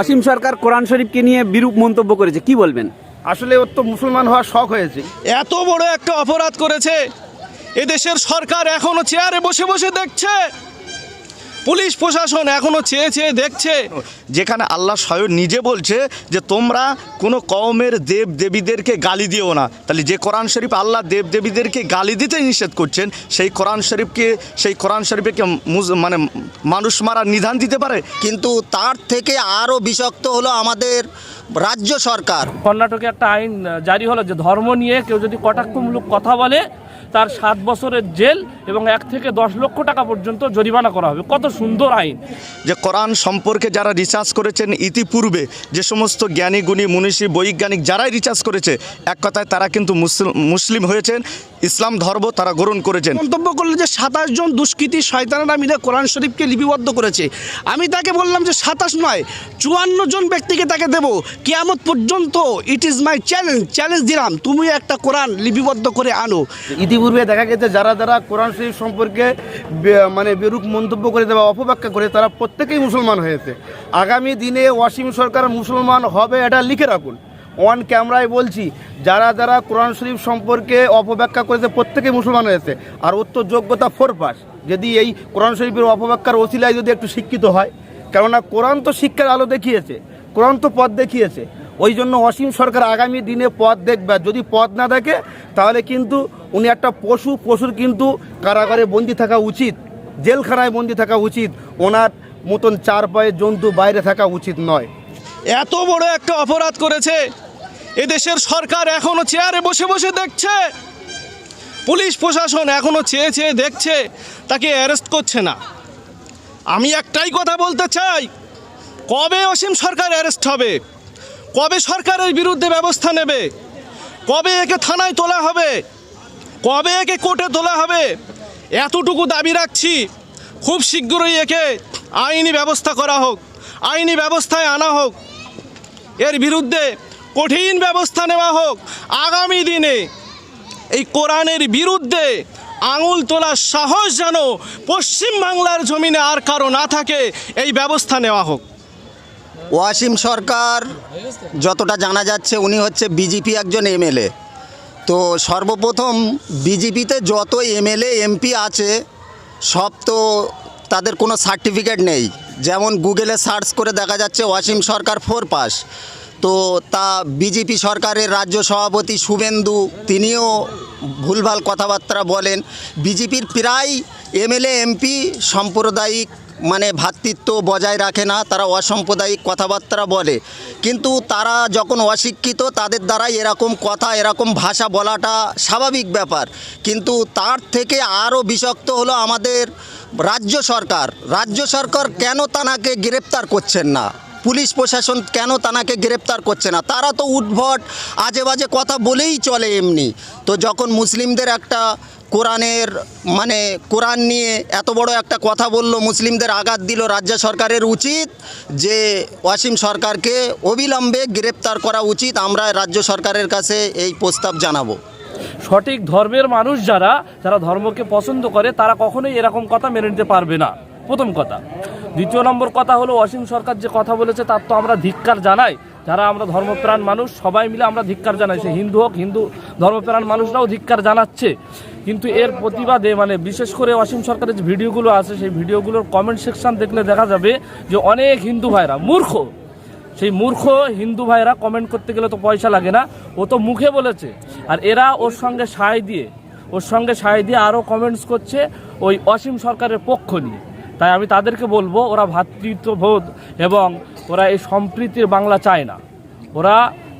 অসীম সরকার কোরআন শরীফকে নিয়ে বিরূপ মন্তব্য করেছে কি বলবেন? আসলে ওর তো মুসলমান হওয়ার শখ হয়েছে। এত বড় একটা অপরাধ করেছে এদেশের সরকার এখনও চেয়ারে বসে বসে দেখছে। পুলিশ প্রশাসন এখনও চেয়ে চেয়ে দেখছে। যেখানে আল্লাহ স্বয়ং নিজে বলছে যে তোমরা কোনো কওমের দেব দেবীদেরকে গালি দিও না। তাহলে যে কোরআন শরীফ আল্লাহ দেব দেবীদেরকে গালি দিতে নিষেধ করছেন সেই কোরআন শরীফকে সেই কোরআন শরীফকে মানে মানুষ মারা নিধান দিতে পারে? কিন্তু তার থেকে আরও বিষাক্ত হলো আমাদের রাজ্য সরকার। কর্ণাটকে একটা আইন জারি হলো যে ধর্ম নিয়ে কেউ যদি কটাক্ষমূলক কথা বলে তার সাত বছরের জেল এবং এক থেকে দশ লক্ষ টাকা পর্যন্ত জরিমানা করা হবে। কত সুন্দর আইন। যে কোরআন সম্পর্কে যারা রিসার্চ করেছেন ইতিপূর্বে যে সমস্ত জ্ঞানী গুণী মনীষী বৈজ্ঞানিক যারাই রিসার্চ করেছে এক কথায় তারা কিন্তু মুসল- মুসলিম হয়েছেন ইসলাম ধর্ম তারা গ্রহণ করেছেন। মন্তব্য করল যে সাতাশ জন দুষ্কৃতী শয়তানেরা মিলে কোরআন শরীফকে লিপিবদ্ধ করেছে আমি তাকে বললাম যে সাতাশ নয় চুয়ান্ন জন ব্যক্তিকে তাকে দেব। কেয়ামত পর্যন্ত it is my challenge challenge দিলাম তুমি একটা কোরআন লিপিবদ্ধ করে আনো। ইতিপূর্বে দেখা গেছে যারা যারা কোরআন শরীফ সম্পর্কে মানে বিরূপ মন্তব্য করে দেওয়া, অপব্যাখ্যা করে তারা প্রত্যেকেই মুসলমান হয়েছে। আগামী দিনে ওয়াসিম সরকার মুসলমান হবে এটা লিখে রাখুন। অন ক্যামেরায় বলছি, যারা যারা কোরআন শরীফ সম্পর্কে অপব্যাখ্যা করেছে প্রত্যেকেই মুসলমান হয়েছে। আর তো যোগ্যতা ফোর পাস যদি এই কোরআন শরীফের অপব্যাখ্যার ওসিলায় যদি একটু শিক্ষিত হয়। কেননা কোরআন তো শিক্ষার আলো দেখিয়েছে, কোরআন তো পথ দেখিয়েছে। ওই জন্য অসীম সরকার আগামী দিনে পথ দেখবে। যদি পথ না দেখে, তাহলে কিন্তু উনি একটা পশু, পশুর কিন্তু কারাগারে বন্দি থাকা উচিত, জেলখানায় বন্দি থাকা উচিত, ওনার মতন চার পায়ে জন্তু বাইরে থাকা উচিত নয়। এত বড় একটা অপরাধ করেছে, এদেশের সরকার এখনও চেয়ারে বসে বসে দেখছে। পুলিশ প্রশাসন এখনও চেয়ে চেয়ে দেখছে, তাকে অ্যারেস্ট করছে না। আমি একটাই কথা বলতে চাই, কবে অসীম সরকার অ্যারেস্ট হবে? কবে সরকারের বিরুদ্ধে ব্যবস্থা নেবে? কবে একে থানায় তোলা হবে? কবে একে কোর্টে তোলা হবে? এতটুকু দাবি রাখছি। খুব শীঘ্রই একে আইনি ব্যবস্থা করা হোক, আইনি ব্যবস্থায় আনা হোক। এর বিরুদ্ধে কঠিন ব্যবস্থা নেওয়া হোক। আগামী দিনে এই কোরআনের বিরুদ্ধে আঙুল তোলার সাহস যেন পশ্চিমবাংলার জমিনে আর কারও না থাকে, এই ব্যবস্থা নেওয়া হোক। ওয়াসিম সরকার যতটা জানা যাচ্ছে উনি হচ্ছে বিজেপি একজন এমএলএ। তো সর্বপ্রথম বিজেপিতে যত এমএলএ, এমপি আছে, সব তো তাদের কোনো সার্টিফিকেট নেই। যেমন গুগলে সার্চ করে দেখা যাচ্ছে ওয়াসিম সরকার ফোর পাস। তো তা বিজেপি সরকারের রাজ্য সভাপতি শুভেন্দু, তিনিও ভুলভাল কথাবার্তা বলেন। বিজেপির প্রায় এমএলএ, এমপি, সাম্প্রদায়িক মানে ভ্রাতৃত্ব বজায় রাখে না, তারা অসাম্প্রদায়িক কথাবার্তা বলে। কিন্তু তারা যখন অশিক্ষিত, তাদের দ্বারা এরকম কথা, এরকম ভাষা বলাটা স্বাভাবিক ব্যাপার। কিন্তু তার থেকে আরও বিষাক্ত হলো আমাদের রাজ্য সরকার। রাজ্য সরকার কেন তানাকে গ্রেপ্তার করছেন না? পুলিশ প্রশাসন কেন তানাকে গ্রেপ্তার করছে না? তারা তো উদ্ভট আজে বাজে কথা বলেই চলে এমনি। তো যখন মুসলিমদের একটা কোরআনের মানে কোরআন নিয়ে এত বড় একটা কথা বলল, মুসলিমদের আঘাত দিল রাজ্য সরকারের উচিত যে ওয়াসিম সরকারকে অবিলম্বে গ্রেপ্তার করা উচিত। আমরা রাজ্য সরকারের কাছে এই প্রস্তাব জানাব। সঠিক ধর্মের মানুষ যারা যারা ধর্মকে পছন্দ করে, তারা কখনোই এরকম কথা মেনে নিতে পারবে না। প্রথম কথা। দ্বিতীয় নম্বর কথা হলো, অসীম সরকার যে কথা বলেছে, তার তো আমরা ধিক্কার জানাই। যারা আমরা ধর্মপ্রাণ মানুষ, সবাই মিলে আমরা ধিক্কার জানাই। সে হিন্দু হোক, হিন্দু ধর্মপ্রাণ মানুষরাও ধিক্কার জানাচ্ছে। কিন্তু এর প্রতিবাদে মানে বিশেষ করে অসীম সরকারের যে ভিডিওগুলো আছে, সেই ভিডিওগুলোর কমেন্ট সেকশন দেখলে দেখা যাবে যে অনেক হিন্দু ভাইরা, মূর্খ। সেই মূর্খ হিন্দু ভাইরা কমেন্ট করতে গেলে তো পয়সা লাগে না, ও তো মুখে বলেছে। আর এরা ওর সঙ্গে সায় দিয়ে, ওর সঙ্গে সায় দিয়ে আরও কমেন্টস করছে ওই অসীম সরকারের পক্ষ নিয়ে। তাই আমি তাদেরকে বলব, ওরা ভ্রাতৃত্ববোধ এবং ওরা এই সম্প্রীতির বাংলা চায় না। ওরা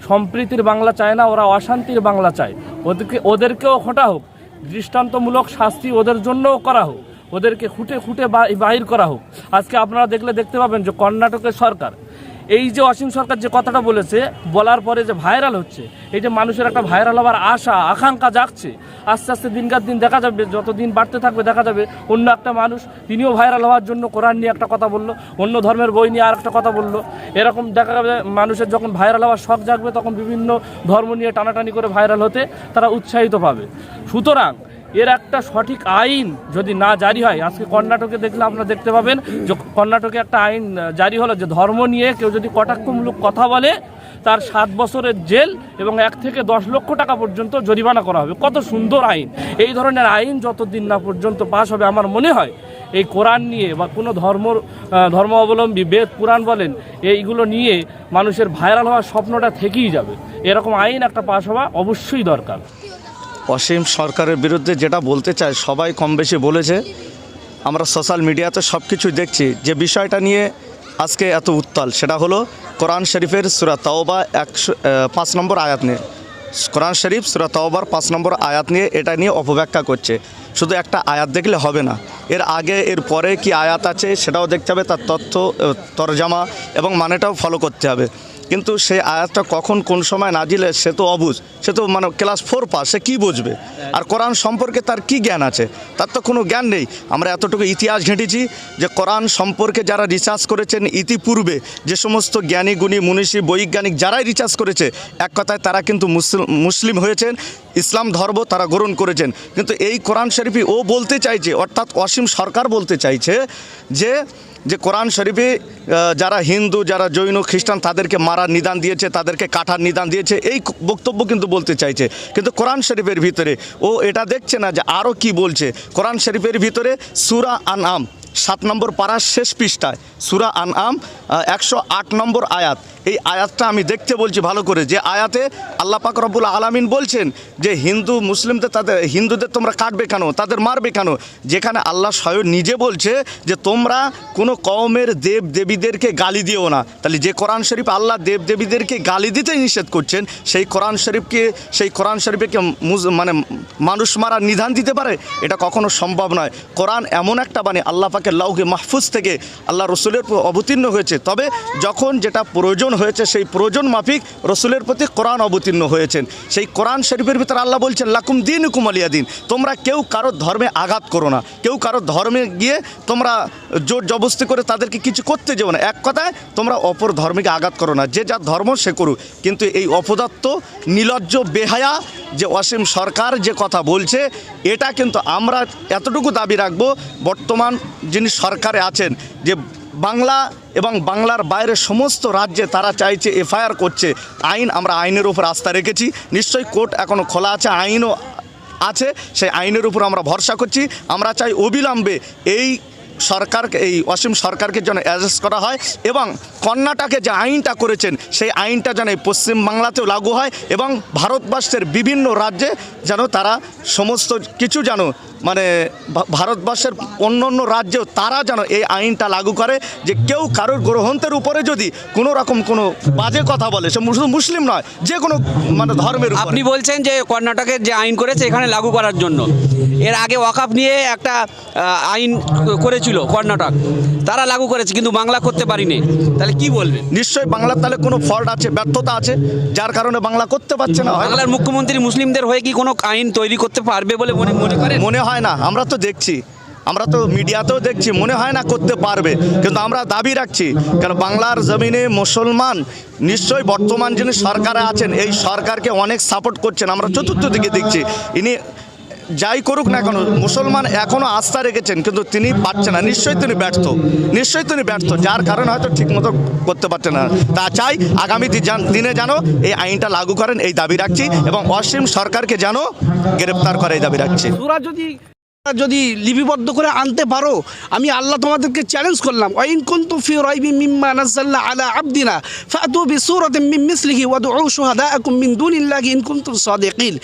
সম্প্রীতির বাংলা চায় না, ওরা অশান্তির বাংলা চায়। ওদেরকে ওদেরকেও খোঁটা হোক। দৃষ্টান্তমূলক শাস্তি ওদের জন্যও করা হোক। ওদেরকে খুঁটে খুঁটে বাহির করা হোক। আজকে আপনারা দেখলে দেখতে পাবেন যে কর্ণাটকের সরকার এই যে অসীম সরকার যে কথাটা বলেছে, বলার পরে যে ভাইরাল হচ্ছে, এই যে মানুষের একটা ভাইরাল হওয়ার আশা, আকাঙ্ক্ষা জাগছে, আস্তে আস্তে দিনকার দিন দেখা যাবে যত দিন বাড়তে থাকবে দেখা যাবে, অন্য একটা মানুষ তিনিও ভাইরাল হওয়ার জন্য কোরআন নিয়ে একটা কথা বলল, অন্য ধর্মের বই নিয়ে আর একটা কথা বলল। এরকম দেখা যাবে মানুষের যখন ভাইরাল হওয়ার শখ জাগবে, তখন বিভিন্ন ধর্ম নিয়ে টানাটানি করে ভাইরাল হতে তারা উৎসাহিত পাবে। সুতরাং এর একটা সঠিক আইন যদি না জারি হয়, আজকে কর্ণাটকে দেখলে আপনারা দেখতে পাবেন যে কর্ণাটকে একটা আইন জারি হলো যে ধর্ম নিয়ে কেউ যদি কটাক্ষমূলক কথা বলে, তার সাত বছরের জেল এবং এক থেকে দশ লক্ষ টাকা পর্যন্ত জরিমানা করা হবে। কত সুন্দর আইন। এই ধরনের আইন যতদিন না পর্যন্ত পাশ হবে, আমার মনে হয় এই কোরআন নিয়ে বা কোনো ধর্ম ধর্ম অবলম্বী বেদ, পুরাণ বলেন, এইগুলো নিয়ে মানুষের ভাইরাল হওয়ার স্বপ্নটা থেকেই যাবে। এরকম আইন একটা পাশ হওয়া অবশ্যই দরকার। অসীম সরকারের বিরুদ্ধে যেটা বলতে চায় সবাই কম বেশি বলেছে। আমরা সোশ্যাল মিডিয়াতে সব কিছু দেখছি। যে বিষয়টা নিয়ে আজকে এত উত্তাল, সেটা হলো কোরআন শরীফের সুরা তাওবা একশো পাঁচ নম্বর আয়াত নিয়ে। কোরআন শরীফ, সুরা তাওবার পাঁচ নম্বর আয়াত নিয়ে এটা নিয়ে অপব্যাখ্যা করছে। শুধু একটা আয়াত দেখলে হবে না। এর আগে, এর পরে কি আয়াত আছে, সেটাও দেখতে হবে, তার তথ্য তরজামা এবং মানেটাও ফলো করতে হবে। কিন্তু সে আয়াতটা কখন কোন সময় নাজিলে, সে তো অবুঝ। সে তো মানে ক্লাস ফোর পাস, সে কী বুঝবে? আর কোরআন সম্পর্কে তার কি জ্ঞান আছে? তার তো কোনো জ্ঞান নেই। আমরা এতটুকু ইতিহাস ঘেঁটেছি যে কোরআন সম্পর্কে যারা রিসার্চ করেছেন ইতিপূর্বে, যে সমস্ত জ্ঞানী, গুণী, মনীষী, বৈজ্ঞানিক যারাই রিসার্চ করেছে, এক কথায় তারা কিন্তু মুসলিম হয়েছেন, ইসলাম ধর্ম তারা গ্রহণ করেছেন। কিন্তু এই কোরআন শরীফই ও বলতে চাইছে, অর্থাৎ অসীম সরকার বলতে চাইছে যে যে কোরআন শরীফে যারা হিন্দু, যারা জৈন, খ্রিস্টান, তাদেরকে মারার নিদান দিয়েছে, তাদেরকে কাটার নিদান দিয়েছে, এই বক্তব্য কিন্তু বলতে চাইছে। কিন্তু কোরআন শরীফের ভিতরে, ও এটা দেখছে না যে আরও কি বলছে। কোরআন শরীফের ভিতরে সুরা আন আম সাত নম্বর পাড়ার শেষ পৃষ্ঠায়, সুরা আন আম একশো আট নম্বর আয়াত। এই আয়াতটা আমি দেখতে বলছি ভালো করে, যে আয়াতে আল্লাহ পাক রব্বুল আলামিন বলছেন যে হিন্দু, মুসলিমদের তাদের, হিন্দুদের তোমরা কাটবে কেন, তাদের মারবে কেন? যেখানে আল্লাহ স্বয়ং নিজে বলছে যে তোমরা কোনো কওমের দেব দেবীদেরকে গালি দিও না। তাহলে যে কোরআন শরীফ আল্লাহ দেব দেবীদেরকে গালি দিতে নিষেধ করছেন, সেই কোরআন শরীফকে, সেই কোরআন শরীফকে মানে মানুষ মারার নিধান দিতে পারে? এটা কখনো সম্ভব নয়। কোরআন এমন একটা বাণী, আল্লাহ পাকের লাউকে মাহফুজ থেকে আল্লাহ রসুলের অবতীর্ণ হয়েছে। তবে যখন যেটা প্রয়োজন হয়েছে, সেই প্রয়োজন মাফিক রসুলের প্রতি কোরআন অবতীর্ণ হয়েছেন। সেই কোরআন শরীফের ভিতরে আল্লাহ বলছেন, লাকুম দিন কুমালিয়া দিন। তোমরা কেউ কারও ধর্মে আঘাত করো না। কেউ কারও ধর্মে গিয়ে তোমরা জোর জবস্তি করে তাদেরকে কিছু করতে যেও না। এক কথায়, তোমরা অপর ধর্মকে আঘাত করো না। যে যার ধর্ম সে করুক। কিন্তু এই অপদার্থ, নিলজ্জ, বেহায়া, যে অসীম সরকার যে কথা বলছে, এটা কিন্তু আমরা এতটুকু দাবি রাখব, বর্তমান যিনি সরকারে আছেন, যে বাংলা এবং বাংলার বাইরের সমস্ত রাজ্যে তারা চাইছে এফআইআর করছে। আইন আমরা আইনের উপর আস্থা রেখেছি। নিশ্চয়ই কোর্ট এখনও খোলা আছে, আইনও আছে, সেই আইনের উপর আমরা ভরসা করছি। আমরা চাই অবিলম্বে এই সরকারকে, এই অসীম সরকারকে যেন অ্যারেস্ট করা হয় এবং কর্ণাটকে যে আইনটা করেছেন, সেই আইনটা যেন এই পশ্চিমবাংলাতেও লাগু হয় এবং ভারতবর্ষের বিভিন্ন রাজ্যে যেন তারা সমস্ত কিছু যেন মানে ভারতবর্ষের অন্য অন্য রাজ্যেও তারা যেন এই আইনটা লাগু করে যে কেউ কারোর গ্রহন্তের উপরে যদি কোনো রকম কোনো বাজে কথা বলে, সে শুধু মুসলিম নয়, যে কোনো মানে ধর্মের আপনি বলছেন যে কর্ণাটকের যে আইন করেছে এখানে লাগু করার জন্য। এর আগে ওয়াকাপ নিয়ে একটা আইন করেছিল কর্ণাটক তারা লাগু করেছে, কিন্তু বাংলা করতে পারিনি। তাহলে কি বলবেন? নিশ্চয়ই বাংলার তাহলে কোনো ফল্ট আছে ব্যর্থতা আছে যার কারণে বাংলা করতে পারছে না। বাংলার মুখ্যমন্ত্রী মুসলিমদের হয়ে কি কোনো আইন তৈরি করতে পারবে বলে মনে মনে করেন? মনে হয় না আমরা তো দেখছি আমরা তো মিডিয়াতেও দেখছি মনে হয় না করতে পারবে। কিন্তু আমরা দাবি রাখছি কারণ বাংলার জমিনে মুসলমান নিশ্চয়ই বর্তমান যিনি সরকারে আছেন এই সরকারকে অনেক সাপোর্ট করছেন। আমরা চতুর্থ দিকে দেখছি ইনি যাই করুক না কেন, মুসলমান এখনও আস্থা রেখেছেন, কিন্তু তিনি পারছে না। নিশ্চয়ই তিনি ব্যর্থ। নিশ্চয়ই তিনি ব্যর্থ। যার কারণে হয়তো ঠিকমতো করতে পারছে না। তা চাই আগামী দিনে যেন এই আইনটা লাগু করেন, এই দাবি রাখছি এবং অসীম সরকারকে যেন গ্রেপ্তার করে এই দাবি রাখছি। যদি যদি লিপিবদ্ধ করে আনতে পারো, আমি আল্লাহ তোমাদেরকে চ্যালেঞ্জ করলাম ওয়াইন কুনতু ফি রাইবি মিম্মা নাযালনা আলা আবদিনা ফাতু বিসূরাতিন মিন মিসলিহি ওয়াদউ শুহাদাআকুম মিন দুনিল্লাহি ইন কুনতুম সাদিকিন।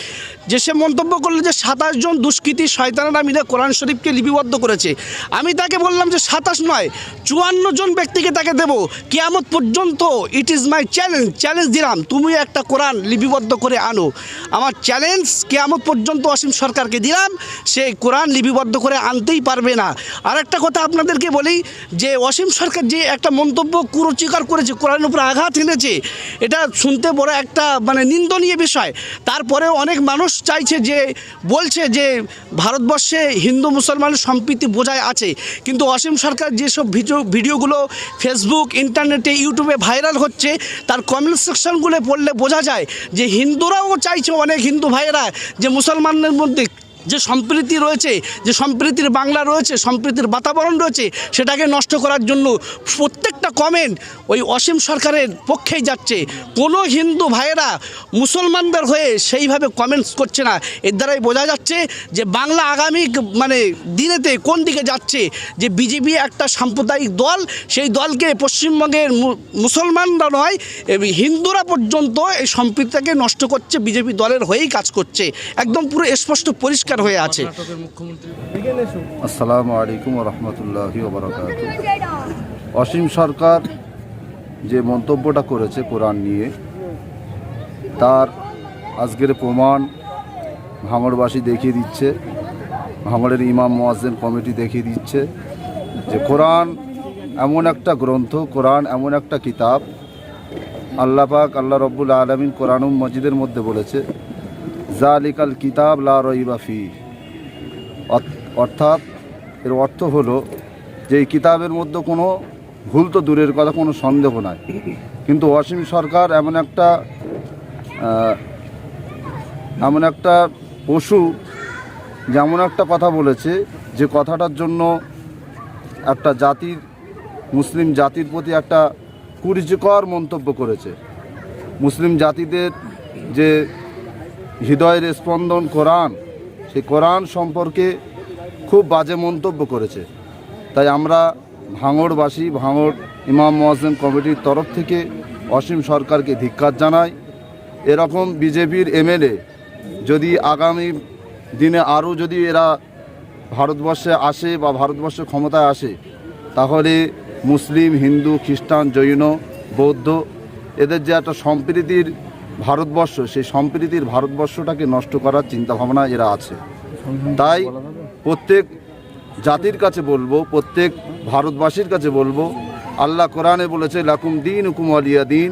যে সে মন্তব্য করল যে সাতাশ জন দুষ্কৃতী শয়তানেরা মিলে কোরআন শরীফকে লিপিবদ্ধ করেছে, আমি তাকে বললাম যে সাতাশ নয়, চুয়ান্ন জন ব্যক্তিকে তাকে দেবো। কিয়ামত পর্যন্ত it is my challenge challenge দিলাম তুমি একটা কোরআন লিপিবদ্ধ করে আনো। আমার চ্যালেঞ্জ কিয়ামত পর্যন্ত অসীম সরকারকে দিলাম, সেই কোরআন লিপিবদ্ধ করে আনতেই পারবে না। আর একটা কথা আপনাদেরকে বলি যে অসীম সরকার যে একটা মন্তব্য কুরুচিকার করেছে, কোরআনের উপর আঘাত এনেছে, এটা শুনতে বড় একটা মানে নিন্দনীয় বিষয়। তারপরে অনেক মানুষ চাইছে যে, বলছে যে ভারতবর্ষে হিন্দু মুসলমানের সম্প্রীতি বোঝায় আছে। কিন্তু অসীম সরকার যেসব ভিডিও, ভিডিওগুলো ফেসবুক, ইন্টারনেটে, ইউটিউবে ভাইরাল হচ্ছে, তার কমেন্ট সেকশনগুলো পড়লে বোঝা যায় যে হিন্দুরাও চাইছে, অনেক হিন্দু ভাইয়েরা, যে মুসলমানদের মধ্যে যে সম্প্রীতি রয়েছে, যে সম্প্রীতির বাংলা রয়েছে, সম্প্রীতির বাতাবরণ রয়েছে, সেটাকে নষ্ট করার জন্য প্রত্যেকটা কমেন্ট ওই অসীম সরকারের পক্ষেই যাচ্ছে। কোনো হিন্দু ভাইয়েরা মুসলমানদের হয়ে সেইভাবে কমেন্টস করছে না। এর দ্বারাই বোঝা যাচ্ছে যে বাংলা আগামী মানে দিনেতে কোন দিকে যাচ্ছে, যে বিজেপি একটা সাম্প্রদায়িক দল, সেই দলকে পশ্চিমবঙ্গের মুসলমানরা নয় হিন্দুরা পর্যন্ত এই সম্প্রীতিটাকে নষ্ট করছে, বিজেপি দলের হয়েই কাজ করছে। একদম পুরো স্পষ্ট পরিষ্কার হয়ে আছে। আসসালামু আলাইকুম রহমতুল্লাহি অসীম সরকার যে মন্তব্যটা করেছে কোরআন নিয়ে তার আজকের প্রমাণ ভাঙড়বাসী দেখিয়ে দিচ্ছে ভাঙড়ের ইমাম মোয়াজ্জেন কমিটি দেখিয়ে দিচ্ছে যে কোরআন এমন একটা গ্রন্থ কোরআন এমন একটা কিতাব আল্লাহ পাক আল্লাহ রব্বুল আলমিন কোরআনুম মজিদের মধ্যে বলেছে জালিকাল কিতাব লা অর্থাৎ এর অর্থ হলো যে এই কিতাবের মধ্যে কোনো ভুল তো দূরের কথা, কোনো সন্দেহ নাই। কিন্তু অসীম সরকার এমন একটা এমন একটা পশু যেমন একটা কথা বলেছে যে কথাটার জন্য একটা জাতির, মুসলিম জাতির প্রতি একটা কুরুচিকর মন্তব্য করেছে। মুসলিম জাতিদের যে হৃদয়ের স্পন্দন কোরআন, সেই কোরআন সম্পর্কে খুব বাজে মন্তব্য করেছে। তাই আমরা ভাঙড়বাসী, ভাঙড় ইমাম মোয়াজ্জেম কমিটির তরফ থেকে অসীম সরকারকে ধিক্কার জানাই। এরকম বিজেপির এমএলএ যদি আগামী দিনে আরও যদি এরা ভারতবর্ষে আসে বা ভারতবর্ষে ক্ষমতায় আসে, তাহলে মুসলিম, হিন্দু, খ্রিস্টান, জৈন, বৌদ্ধ এদের যে একটা সম্প্রীতির ভারতবর্ষ সেই সম্প্রীতির ভারতবর্ষটাকে নষ্ট করার চিন্তাভাবনা এরা আছে। তাই প্রত্যেক জাতির কাছে বলব প্রত্যেক ভারতবাসীর কাছে বলব আল্লাহ কোরআনে বলেছে লাকুম দিন হুকুম আলিয়া দিন।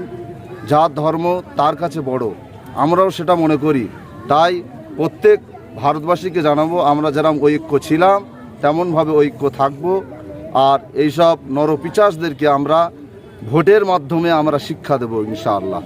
যার ধর্ম তার কাছে বড়। আমরাও সেটা মনে করি। তাই প্রত্যেক ভারতবাসীকে জানাব আমরা যেরকম ঐক্য ছিলাম তেমনভাবে ঐক্য থাকব। আর এইসব নরপিচাসদেরকে আমরা ভোটের মাধ্যমে আমরা শিক্ষা দেবো ইনশাআল্লাহ।